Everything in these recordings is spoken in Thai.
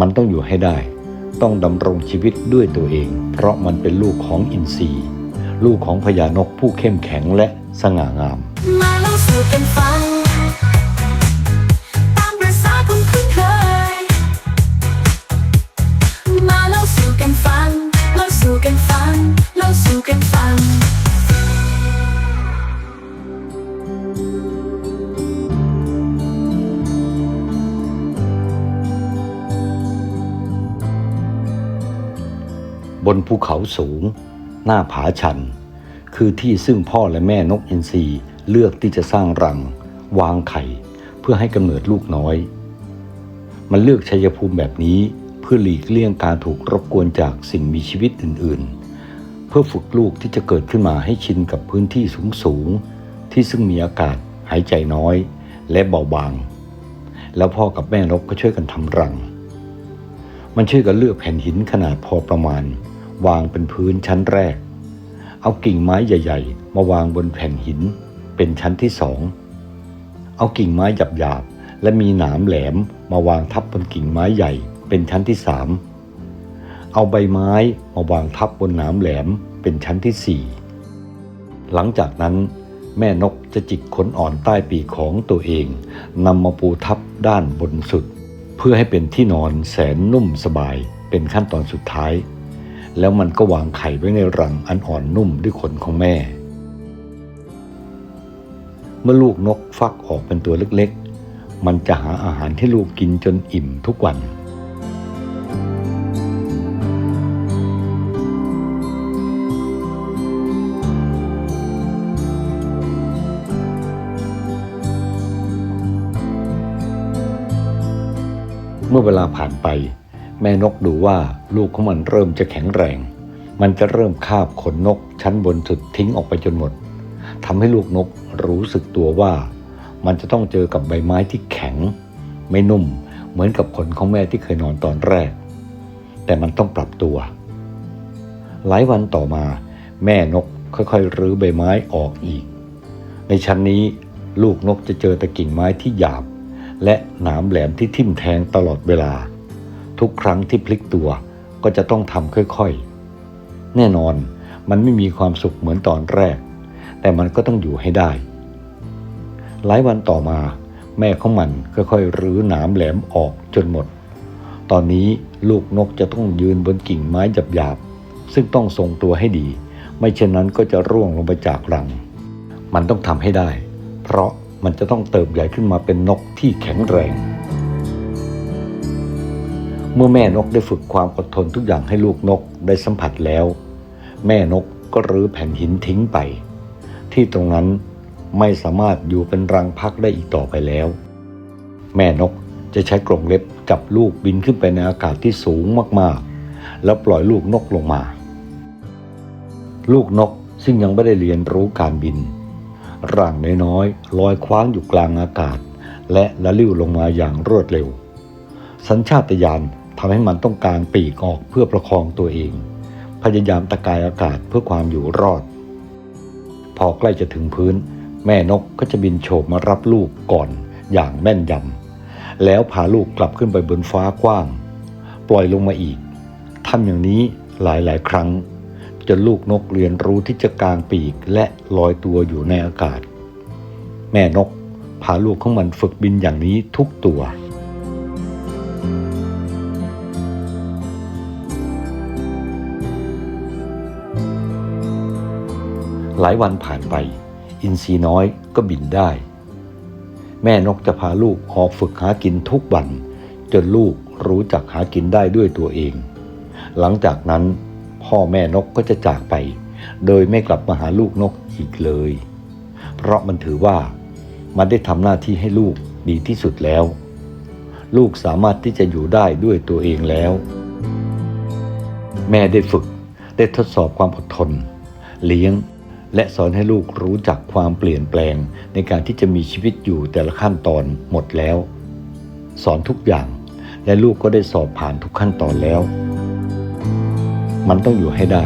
มันต้องอยู่ให้ได้ ต้องดำรงชีวิตด้วยตัวเอง เพราะมันเป็นลูกของอินทรีย์ลูกของพญานกผู้เข้มแข็งและสง่างาม มาเล่าสู่กันฟ้า บนภูเขาสูง หน้าผาชัน คือที่ซึ่งพ่อและแม่นกอินทรีเลือกที่จะสร้างรัง วางไข่ เพื่อให้กำเนิดลูกน้อย มันเลือกชัยภูมิแบบนี้เพื่อหลีกเลี่ยงการถูกรบกวนจากสิ่งมีชีวิตอื่นๆ เพื่อฝึกลูกที่จะเกิดขึ้นมาให้ชินกับพื้นที่สูงๆ ที่ซึ่งมีอากาศหายใจน้อย และเบาบาง แล้วพ่อกับแม่นกก็ช่วยกันทำรัง มันช่วยกันเลือกแผ่นหินขนาดพอประมาณ วางเป็นพื้นชั้นแรก เอากิ่งไม้ใหญ่ ๆ มาวางบนแผ่นหิน เป็นชั้นที่สอง เอากิ่งไม้หยาบๆและมีหนามแหลมมาวางทับบนกิ่งไม้ใหญ่ เป็นชั้นที่สามเอาใบไม้มาวางทับบนหนามแหลมเป็นชั้นที่สี่หลังจากนั้นแม่นกจะจิกขนอ่อนใต้ปีกของตัวเองนำมาปูทับด้านบนสุด เพื่อให้เป็นที่นอนแสนนุ่มสบายเป็นขั้นตอนสุดท้าย แล้วมันก็วางไข่ไว้ในรังอันอ่อนนุ่มด้วยขนของแม่ เมื่อลูกนกฟักออกเป็นตัวเล็กๆ มันจะหาอาหารที่ลูกกินจนอิ่มทุกวันเมื่อเวลาผ่านไป แม่นกดูว่าลูกของมันเริ่มจะแข็งแรง มันจะเริ่มคาบขนนกชั้นบนสุดทิ้งออกไปจนหมดทำให้ลูกนกรู้สึกตัวว่า มันจะต้องเจอกับใบไม้ที่แข็ง ไม่นุ่มเหมือนกับขนของแม่ที่เคยนอนตอนแรก แต่มันต้องปรับตัว หลายวันต่อมา แม่นกค่อยๆรื้อใบไม้ออกอีก ในชั้นนี้ลูกนกจะเจอแต่กิ่งไม้ที่หยาบ และหนามแหลมที่ทิ่มแทงตลอดเวลา ทุกครั้งที่พลิกตัวก็จะต้องทำค่อยๆ แน่นอนมันไม่มีความสุขเหมือนตอนแรก แต่มันก็ต้องอยู่ให้ได้ หลายวันต่อมาแม่ของมันค่อยๆรื้อหนามแหลมออกจนหมด ตอนนี้ลูกนกจะต้องยืนบนกิ่งไม้หยาบๆ ซึ่งต้องทรงตัวให้ดี ไม่เช่นนั้นก็จะร่วงลงไปจากรัง มันต้องทำให้ได้ เพราะมันจะต้องเติบใหญ่ขึ้นมาเป็นนกที่แข็งแรง เมื่อแม่นกได้ฝึกความอดทนทุกอย่างให้ลูกนกได้สัมผัสแล้ว แม่นกก็รื้อแผ่นหินทิ้งไป ที่ตรงนั้นไม่สามารถอยู่เป็นรังพักได้อีกต่อไปแล้ว แม่นกจะใช้กรงเล็บจับลูกบินขึ้นไปในอากาศที่สูงมากๆ แล้วปล่อยลูกนกลงมา ลูกนกซึ่งยังไม่ได้เรียนรู้การบิน ร่างน้อยๆลอยคว้างอยู่กลางอากาศ และละลิ้วลงมาอย่างรวดเร็ว สัญชาตญาณ ทำให้มันต้องการปีกออกเพื่อประคองตัวเอง พยายามตะกายอากาศเพื่อความอยู่รอด พอใกล้จะถึงพื้น แม่นกก็จะบินโฉบมารับลูกก่อนอย่างแม่นยำแล้วพาลูกกลับขึ้นไปบนฟ้ากว้าง ปล่อยลงมาอีกทำอย่างนี้หลายๆ ครั้ง จนลูกนกเรียนรู้ที่จะกางปีกและลอยตัวอยู่ในอากาศ แม่นกพาลูกของมันฝึกบินอย่างนี้ทุกตัว หลายวันผ่านไป อินทรีน้อยก็บินได้ แม่นกจะพาลูกออกฝึกหากินทุกวัน จนลูกรู้จักหากินได้ด้วยตัวเอง หลังจากนั้นพ่อแม่นกก็จะจากไป โดยไม่กลับมาหาลูกนกอีกเลย เพราะมันถือว่ามันได้ทำหน้าที่ให้ลูกดีที่สุดแล้ว ลูกสามารถที่จะอยู่ได้ด้วยตัวเองแล้ว แม่ได้ฝึกได้ทดสอบความอดทน เลี้ยง และสอนให้ลูกรู้จักความเปลี่ยนแปลง ในการที่จะมีชีวิตอยู่แต่ละขั้นตอนหมดแล้ว สอนทุกอย่าง และลูกก็ได้สอบผ่านทุกขั้นตอนแล้ว มันต้องอยู่ให้ได้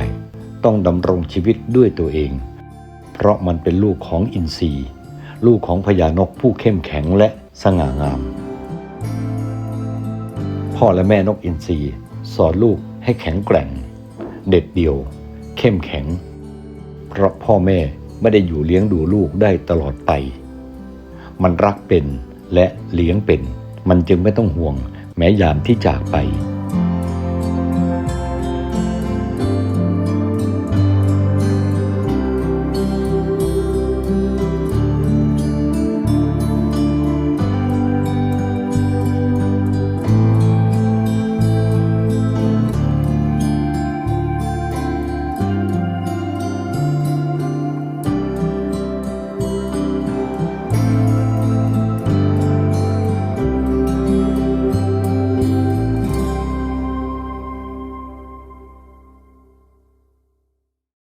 ต้องดำรงชีวิตด้วยตัวเอง เพราะมันเป็นลูกของอินทรีย์ ลูกของพญานกผู้เข้มแข็งและสง่างาม พ่อและแม่นกอินทรีสอนลูกให้แข็งแกร่ง เด็ดเดี่ยว เข้มแข็ง เพราะพ่อแม่ไม่ได้อยู่เลี้ยงดูลูกได้ตลอดไป มันรักเป็นและเลี้ยงเป็น มันจึงไม่ต้องห่วง แม้ยามที่จากไป